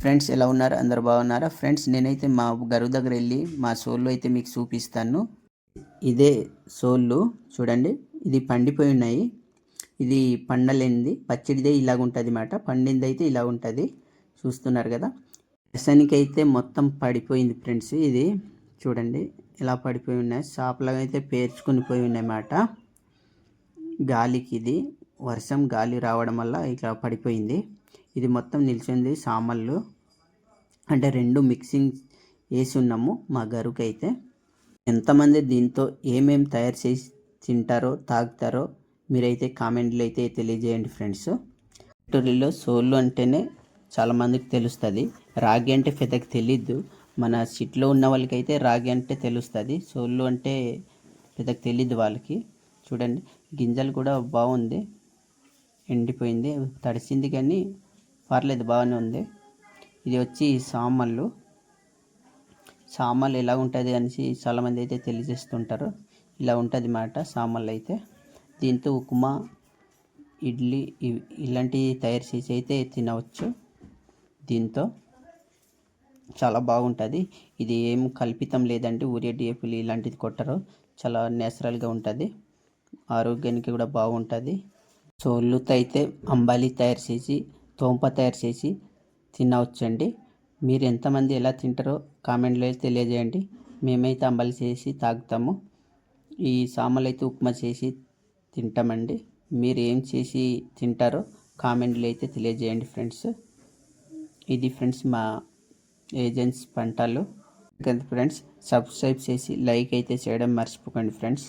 Friends ఎలా ఉన్నారు? అందరు బాగున్నారా? ఫ్రెండ్స్ నేనైతే మా గరువు దగ్గర వెళ్ళి మా సోళ్ళు అయితే మీకు చూపిస్తాను. ఇదే సోళ్ళు చూడండి ఇది పండిపోయి ఉన్నాయి. ఇది పండలేనిది. పచ్చడిదే ఇలాగ ఉంటుంది అన్నమాట పండింది అయితే ఇలా ఉంటుంది. చూస్తున్నారు కదా? రసానికి అయితే మొత్తం పడిపోయింది ఫ్రెండ్స్ ఇది. చూడండి ఇలా పడిపోయి ఉన్నాయి. షాప్లో అయితే పేర్చుకుని పోయి ఉన్నాయన్నమాట. గాలికి ఇది. వర్షం గాలి రావడం వల్ల ఇట్లా పడిపోయింది. ఇది మొత్తం నిల్చుంది సామళ్ళు అంటే రెండు మిక్సింగ్ వేసి ఉన్నాము మా గరుకు అయితే ఎంతమంది దీంతో ఏమేమి తయారు చేసి తింటారో తాగుతారో మీరైతే కామెంట్లు అయితే తెలియజేయండి ఫ్రెండ్స్. ఫ్యాక్టరీలో సోళ్ళు అంటేనే చాలామందికి తెలుస్తుంది. రాగి అంటే పెద్దకి తెలీదు. మన సిట్లో ఉన్న వాళ్ళకైతే రాగి అంటే తెలుస్తుంది. సోళ్ళు అంటే పెద్దకి తెలీదు వాళ్ళకి. చూడండి గింజలు కూడా బాగుంది. ఎండిపోయింది. తడిసింది కానీ పర్లేదు బాగానే ఉంది. ఇది వచ్చి సామళ్ళు. సామలు ఎలా ఉంటుంది అనేసి చాలామంది అయితే తెలియజేస్తుంటారు. ఇలా ఉంటుంది మాట సామలు అయితే. దీంతో ఉప్మా ఇడ్లీ ఇవి ఇలాంటివి తయారు చేసి అయితే తినవచ్చు. దీంతో చాలా బాగుంటుంది. ఇది ఏం కల్పితం లేదండి. ఊరియా డిఎఫ్లు ఇలాంటిది కొట్టరు. చాలా నేచురల్గా ఉంటుంది. ఆరోగ్యానికి కూడా బాగుంటుంది. సోళ్ళుతో అయితే అంబాలి తయారు చేసి తోంప తయారు చేసి తినవచ్చండి. మీరు ఎంతమంది ఎలా తింటారో కామెంట్లో తెలియజేయండి. మేమైతే అంబలి చేసి తాగుతాము. ఈ సామలు అయితే ఉప్మా చేసి తింటామండి. మీరు ఏం చేసి తింటారో కామెంట్లో అయితే తెలియజేయండి ఫ్రెండ్స్. ఇది ఫ్రెండ్స్ మా ఏజెంట్స్ పంటలు. ఫ్రెండ్స్ సబ్స్క్రైబ్ చేసి లైక్ అయితే చేయడం మర్చిపోకండి ఫ్రెండ్స్.